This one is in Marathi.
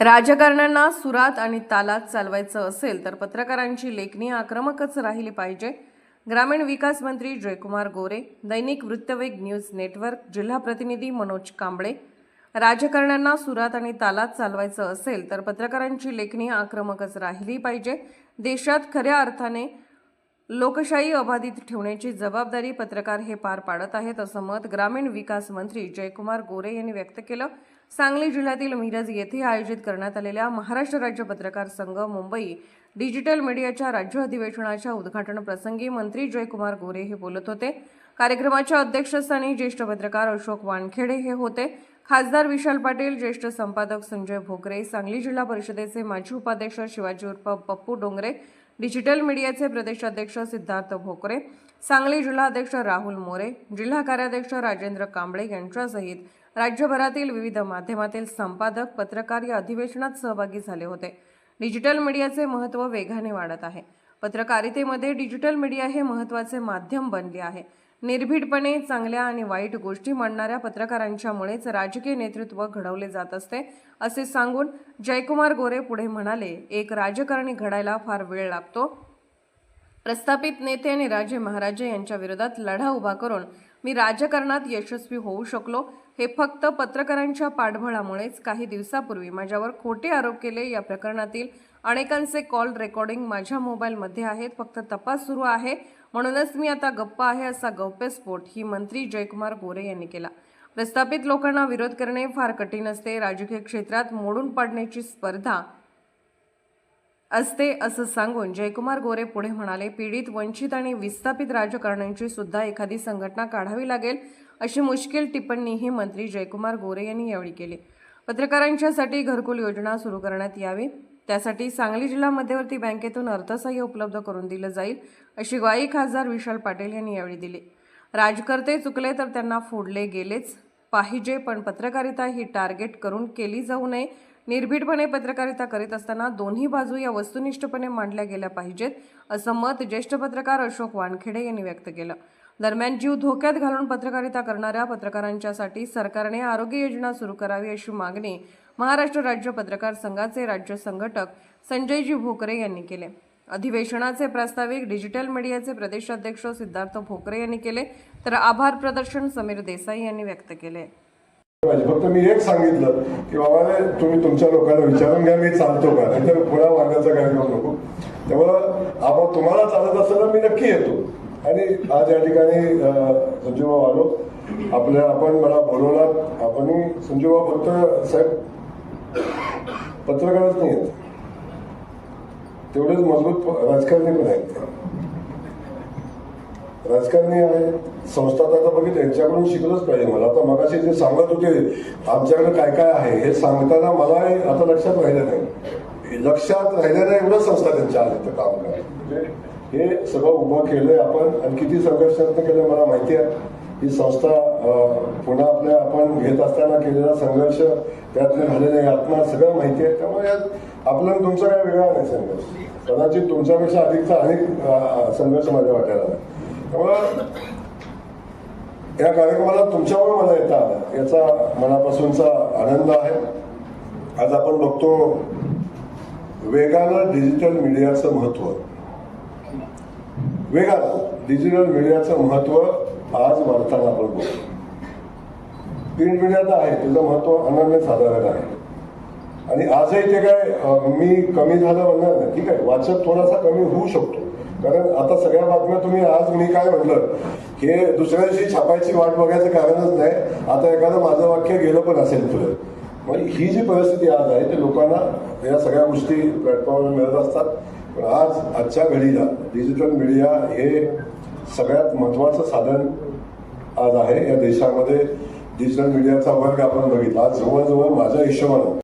राजकारण्यांना सुरात आणि तालात चालवायचं असेल तर पत्रकारांची लेखणी आक्रमकच राहिली पाहिजे. ग्रामीण विकास मंत्री जयकुमार गोरे दैनिक वृत्तवेग न्यूज नेटवर्क जिल्हा प्रतिनिधी मनोज कांबळे. राजकारण्यांना सुरात आणि तालात चालवायचं असेल तर पत्रकारांची लेखणी आक्रमकच राहिली पाहिजे. देशात खऱ्या अर्थाने लोकशाही अबाधित ठेवण्याची जबाबदारी पत्रकार हे पार पाडत आहेत असं मत ग्रामीण विकास मंत्री जयकुमार गोरे यांनी व्यक्त केलं. सांगली जिल्ह्यातील मिरज येथे आयोजित करण्यात आलेल्या महाराष्ट्र राज्य पत्रकार संघ मुंबई डिजिटल मीडियाच्या राज्य अधिवेशनाच्या उद्घाटन प्रसंगी मंत्री जयकुमार गोरे हे बोलत होते. कार्यक्रमाच्या अध्यक्षस्थानी ज्येष्ठ पत्रकार अशोक वानखेडे हे होते. खासदार विशाल पाटील ज्येष्ठ संपादक संजय भोकरे सांगली जिल्हा परिषदेचे माजी उपाध्यक्ष शिवाजी उर्फ पप्पू डोंगरे डिजिटल मीडियाचे प्रदेशाध्यक्ष सिद्धार्थ भोकरे सांगली जिल्हाध्यक्ष राहुल मोरे जिल्हा कार्याध्यक्ष राजेंद्र कांबळे यांच्यासहित राज्यभरातील विविध माध्यमातील संपादक पत्रकार या अधिवेशनात सहभागी झाले होते. डिजिटल मीडियाचे महत्त्व वेगाने वाढत आहे. पत्रकारितेमध्ये डिजिटल मीडिया हे महत्त्वाचे माध्यम बनले आहे. निर्भीडपणे चांगल्या आणि वाईट गोष्टी मांडणाऱ्या पत्रकारांच्यामुळेच राजकीय नेतृत्व घडवले जात असते असे सांगून जयकुमार गोरे पुढे म्हणाले एक राजकारणी घडायला फार वेळ लागतो. प्रस्थापित नेते आणि राजे महाराजे यांच्या विरोधात लढा उभा करून मी राजकारणात यशस्वी होऊ शकलो. हे फक्त पत्रकारांच्या पाठबळामुळेच काही दिवसापूर्वी माझ्यावर खोटे आरोप केले. या प्रकरणातील अनेकांचे कॉल रेकॉर्डिंग माझ्या मोबाईलमध्ये आहेत. फक्त तपास सुरू आहे. म्हणूनच मी आता गप्प आहे असा गौप्यस्फोट ही मंत्री जयकुमार गोरे यांनी केला. प्रस्थापित लोकांना विरोध करणे फार कठीण असते. राजकीय क्षेत्रात मोडून पाडण्याची स्पर्धा असते असं सांगून जयकुमार गोरे पुढे म्हणाले पीडित वंचित आणि विस्थापित राजकारण्यांची सुद्धा एखादी संघटना काढावी लागेल अशी मुश्किल टिप्पणीही मंत्री जयकुमार गोरे यांनी यावेळी केली. पत्रकारांच्यासाठी घरकुल योजना सुरू करण्यात यावी. त्यासाठी सांगली जिल्हा मध्यवर्ती बँकेतून अर्थसहाय्य उपलब्ध करून दिलं जाईल अशी ग्वाही खासदार विशाल पाटील यांनी यावेळी दिली. राजकर्ते चुकले तर त्यांना फोडले गेलेच पाहिजे पण पत्रकारिता ही टार्गेट करून केली जाऊ नये. निर्भीडपणे पत्रकारिता करीत असताना दोन्ही बाजू या वस्तुनिष्ठपणे मांडल्या गेल्या पाहिजेत असं मत ज्येष्ठ पत्रकार अशोक वानखेडे यांनी व्यक्त केलं. दरम्यान जीव धोक्यात घालून पत्रकारिता करणाऱ्या पत्रकारांच्यासाठी सरकारने आरोग्य योजना सुरू करावी अशी मागणी महाराष्ट्र राज्य पत्रकार संघाचे राज्य संघटक संजयजी भोकरे यांनी केले. अधिवेशनाचे प्रास्ताविक डिजिटल मीडियाचे प्रदेशाध्यक्ष सिद्धार्थ भोकरे यांनी केले तर आभार प्रदर्शन समीर देसाई यांनी व्यक्त केले. फक्त मी एक सांगितलं की बाबा तुम्ही तुमच्या लोकांना विचारून घ्या मी चालतो का? नाहीतर पुन्हा मारण्याचा कार्यक्रम नको. त्यामुळं आपण तुम्हाला चालत असताना मी नक्की येतो. आणि आज या ठिकाणी अं, संजूभाऊ आलो. आपल्या आपण मला बोलवला आपण संजूभाऊ फक्त साहेब पत्रकारच नाही आहेत तेवढेच मजबूत राजकारणी पण आहेत. राजकारणी आहे संस्था आता बघितलं यांच्याकडून शिकलंच पाहिजे. मला आता मगाशी जे सांगत होते आमच्याकडे काय काय आहे हे सांगताना मला आता लक्षात राहिलं नाही. लक्षात राहिलं नाही संस्था त्यांच्या आहेत तर काम करायचं म्हणजे हे सगळं उभं केलंय आपण आणि किती संघर्षात केलं मला माहिती आहे. ही संस्था पुन्हा आपल्या आपण घेत असताना केलेला संघर्ष त्यातले झालेले यातना सगळं माहिती आहे. त्यामुळे यात आपला तुमचं तुमचा काय वेगळा नाही संघर्ष? कदाचित तुमच्यापेक्षा अधिकचा अनेक संघर्ष माझ्या वाटायला आला. त्यामुळं या कार्यक्रमाला तुमच्यामुळे मला येता आला. याचा मनापासूनचा आनंद आहे. आज आपण बघतो वेगानं डिजिटल मीडियाचं महत्त्व वेगानं डिजिटल मीडियाचं महत्त्व आज वाढताना आपण बोलतो प्रिंट पिढ्या तर आहे तुझं महत्त्व अनन्यसाधारण आहे. आणि आजही ते काय मी कमी झालं म्हणणार नाही. ठीक आहे वाचक थोडासा कमी होऊ शकतो. कारण आता सगळ्या बातम्या तुम्ही आज मी काय म्हटलं हे दुसऱ्या दिवशी छापायची वाट बघायचं कारणच नाही. आता एखादं माझं वाक्य गेलं पण असेल तुला मग म्हणजे ही जी परिस्थिती आज आहे ते लोकांना या सगळ्या गोष्टी प्लॅटफॉर्मवर मिळत असतात. पण आज आजच्या घडीला डिजिटल मीडिया हे सगळ्यात महत्वाचं साधन आज आहे या देशामध्ये डिजिटल मीडियाचा वर्ग आपण बघितला. आज जवळजवळ माझ्या हिशोबानं